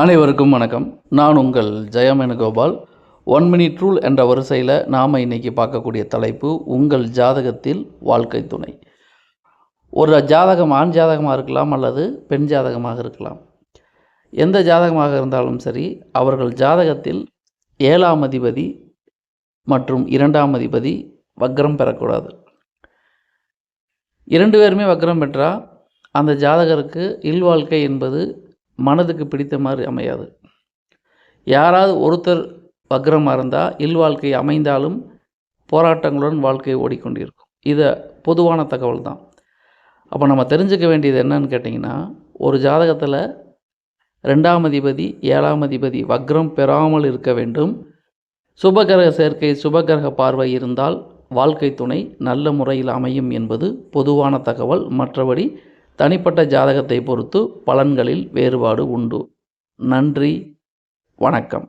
அனைவருக்கும் வணக்கம். நான் உங்கள் ஜெயமேனுகோபால். ஒன் மினிட் ரூல் என்ற வரிசையில் நாம் இன்னைக்கு பார்க்கக்கூடிய தலைப்பு உங்கள் ஜாதகத்தில் வாழ்க்கை துணை. ஒரு ஜாதகம் ஆண் ஜாதகமாக இருக்கலாம் அல்லது பெண் ஜாதகமாக இருக்கலாம். எந்த ஜாதகமாக இருந்தாலும் சரி அவர்கள் ஜாதகத்தில் ஏழாம் அதிபதி மற்றும் இரண்டாம் அதிபதி வக்ரம் பெறக்கூடாது. இரண்டு பேருமே வக்ரம் பெற்றால் அந்த ஜாதகருக்கு இல்வாழ்க்கை என்பது மனதுக்கு பிடித்த மாதிரி அமையாது. யாராவது ஒருத்தர் வக்ரமாக இருந்தால் இல்வாழ்க்கை அமைந்தாலும் போராட்டங்களுடன் வாழ்க்கை ஓடிக்கொண்டிருக்கும். இதை பொதுவான தகவல் தான். அப்போ நம்ம தெரிஞ்சுக்க வேண்டியது என்னன்னு கேட்டிங்கன்னா ஒரு ஜாதகத்தில் ரெண்டாம் அதிபதி ஏழாம் அதிபதி வக்ரம் பெறாமல் இருக்க வேண்டும். சுபகிரக சேர்க்கை சுபகிரக பார்வை இருந்தால் வாழ்க்கை துணை நல்ல முறையில் அமையும் என்பது பொதுவான தகவல். மற்றபடி தனிப்பட்ட ஜாதகத்தை பொறுத்து பலன்களில் வேறுபாடு உண்டு. நன்றி. வணக்கம்.